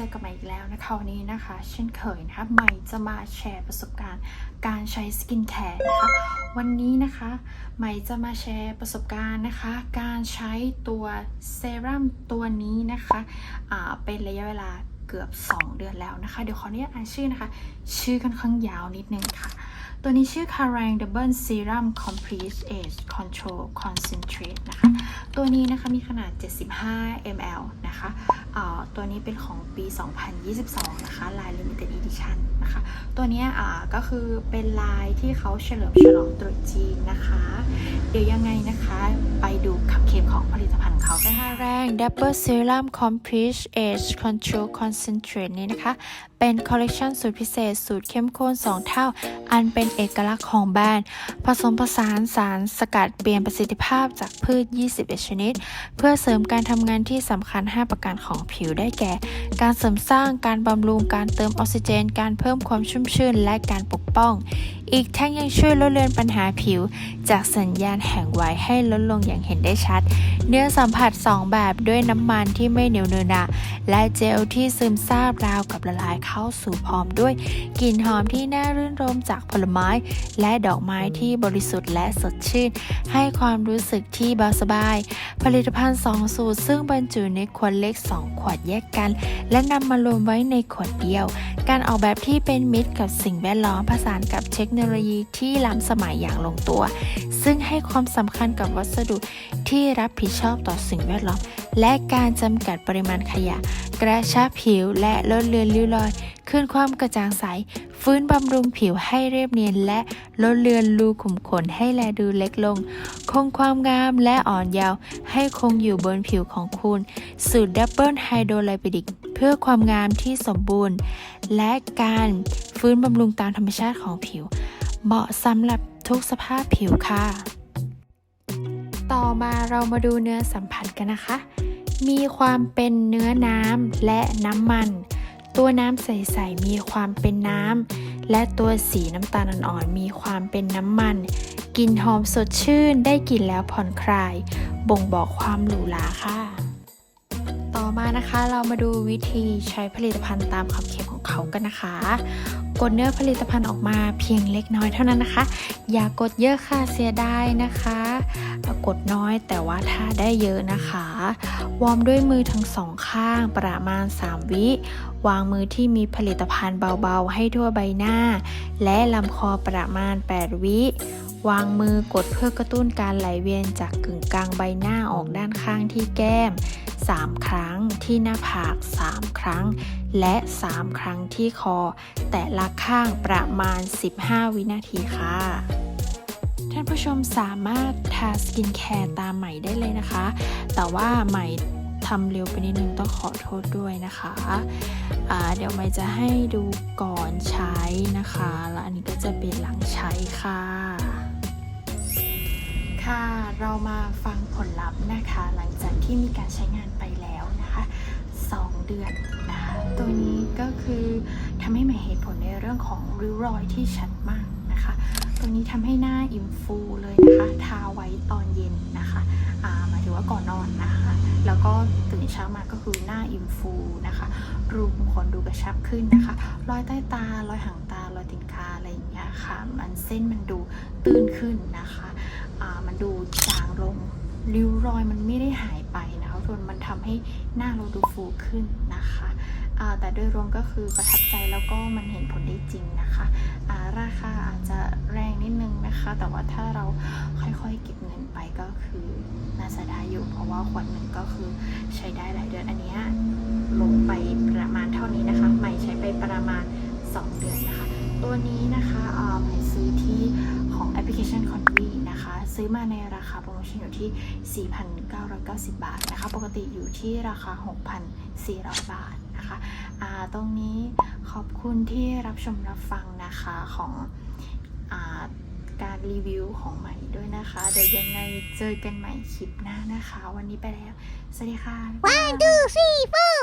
จอกับใหม่อีกแล้วนะคะวันนี้นะคะ เช่นเคยนะคะใหม่จะมาแชร์ประสบการณ์ การใช้สกินแคร์นะคะวันนี้นะคะใหม่จะมาแชร์ประสบการณ์นะคะ การใช้ตัวเซรั่มตัวนี้นะคะอ่าเป็นระยะเวลาเกือบ 2 เดือนแล้วนะคะ เดี๋ยวขออนุญาตอ่านชื่อนะคะ ชื่อค่อนข้างยาวนิดนึงค่ะ ตัวนี้ชื่อ Karang Double Serum Complete Age Control Concentrate นะคะ ตัวนี้นะคะมีขนาด 75 ml นะคะเอ่อตัวนี้เป็นของปี 2022 นะคะ ลาย Limited Edition นะคะ ตัวเนี้ยอ่าก็คือเป็นลายที่เขาเฉลิมฉลองตรุษจีนนะคะ เดี๋ยวยังไงนะคะ ไปดูขับเคมของผลิตภัณฑ์เขากันค่ะแรง Double Serum Complete Age Control Concentrate นี้นะคะ เป็นคอลเลกชันสูตรพิเศษ สูตรเข้มข้น 2 เท่า อันเป็นเอกลักษณ์ของแบรนด์ ผสมผสานสารสกัดเปลี่ยนประสิทธิภาพจากพืช 21 ชนิด เพื่อเสริมการทำงานที่สำคัญ 5 ประการของผิวได้แก่ การเสริมสร้างการบำรุงการเติมออกซิเจน การเพิ่มความชุ่มชื่น และการปกป้อง อีกทั้งยังช่วยลดเลือนปัญหาผิว จากสัญญาณแห่งวัยให้ลดลงอย่างเห็นได้ชัด เนื้อสัมผัส 2 แบบด้วยน้ำมันที่ไม่เหนียวเนอะหนะและเจลที่ซึมซาบราวกับละลายเข้าสู่พร้อมด้วยกลิ่นหอมที่น่ารื่นรมจากผลไม้ และดอกไม้ที่บริสุทธิ์และสดชื่น ให้ความรู้สึกที่เบาสบาย ผลิตภัณฑ์ 2 สูตร ซึ่งบรรจุในขวดเล็ก 2 ขวดแยกกัน และนำมารวมไว้ในขวดเดียว การออกแบบที่เป็นมิตรกับสิ่งแวดล้อมผสานกับเทคโนโลยีที่ล้ำสมัยอย่างลงตัว ซึ่งให้ความสำคัญกับวัสดุที่รับผิดชอบต่อสิ่งแวดล้อม และการจำกัดปริมาณขยะ กระชับผิวและลดเลือนริ้วรอยคืนความกระจ่างใส ฟื้นบำรุงผิวให้เรียบเนียน และลดเลือนรูขุมขนให้แลดูเล็กลง คงความงามและอ่อนเยาว์ให้คงอยู่บนผิวของคุณ สูตรดับเบิลไฮโดรไลปิดิก พื่อความงามที่สมบูรณ์ และการฟื้นบำรุงตามธรรมชาติของผิว เหมาะสำหรับทุกสภาพผิวค่ะ ต่อมาเรามาดูเนื้อสัมผัสกันนะคะ มีความเป็นเนื้อน้ำและน้ำมัน ตัวน้ำใสๆมีความเป็นน้ำและตัวสีน้ำตาลอ่อนๆมีความเป็นน้ำมันกลิ่นหอมสดชื่นได้กลิ่นแล้วผ่อนคลาย บ่งบอกความหรูหราค่ะ มานะคะเรามาดูวิธีใช้ผลิตภัณฑ์ตามคำเขียนของเขากันนะคะ กดเนื้อผลิตภัณฑ์ออกมาเพียงเล็กน้อยเท่านั้นนะคะ อย่ากดเยอะค่ะเสียดายนะคะ กดน้อยแต่ว่าถ้าได้เยอะนะคะ วอร์มด้วยมือทั้งสองข้างประมาณ 3 วิ วางมือที่มีผลิตภัณฑ์เบาๆ ให้ทั่วใบหน้า และลำคอประมาณ 8 วิวางมือกดเพื่อกระตุ้นการไหลเวียนจากกึ่งกลางใบหน้าออกด้านข้างที่แก้ม 3 ครั้ง ที่หน้าผาก 3 ครั้ง และ 3 ครั้งที่คอ แต่ละข้างประมาณ 15 วินาทีค่ะท่านผู้ชมสามารถทาสกินแคร์ตามใหม่ได้เลยนะคะ แต่ว่าใหม่ทำเร็วไปนิดนึงต้องขอโทษด้วยนะคะเดี๋ยวใหม่จะให้ดูก่อนใช้นะคะ แล้วอันนี้ก็จะเป็นหลังใช้ค่ะ ค่ะเรามาฟังผลลัพธ์นะคะหลัง ที่มีการใช้งานไปแล้วนะคะ 2 เดือนนะคะตัวนี้ก็คือทำให้หม่เห็นผลในเรื่องของริ้วรอยที่ชัดมากนะคะตัวนี้ทำให้หน้าอิ่มฟูเลยนะคะ ทาไว้ตอนเย็นนะคะอาหมายถึงว่าก่อนนอนนะคะ แล้วก็ตื่นเช้ามาก็คือหน้าอิ่มฟูนะคะ รูขุมขนดูกระชับขึ้นนะคะ รอยใต้ตา รอยหางตา รอยตีนกาอะไรอย่างเงี้ยค่ะ มันเส้นมันดูตื้นขึ้นนะคะอ่ามันดูจางลง ริ้วรอยมันไม่ได้หายไปนะคะทุกคนมันทำให้หน้าเราดูฟูขึ้นนะคะแต่โดยรวมก็คือประทับใจแล้วก็มันเห็นผลได้จริงนะคะาราคาอาจจะแรงนิดนึงนะคะ แต่ว่าถ้าเราค่อยๆเก็บเงินไปก็คือน่าจะได้อยู่ เพราะว่าขวดหนึ่งก็คือใช้ได้หลายเดือนอันนี้ลงไปประมาณเท่านี้นะคะ ใหม่ใช้ไปประมาณ 2 เดือนนะคะ ตัวนี้นะคะ ซื้อมาในราคาโปรโมชั่นอยู่ที่ 4,990 บาทนะคะ ปกติอยู่ที่ราคา 6,400 บาทนะคะอ่าตรงนี้ขอบคุณที่รับชมรับฟังนะคะของอการรีวิวของใหม่ด้วยนะคะ เดี๋ยวยังไงเจอกันใหม่คลิปหน้านะคะ วันนี้ไปแล้ว สวัสดีค่ะ One, two, three, four.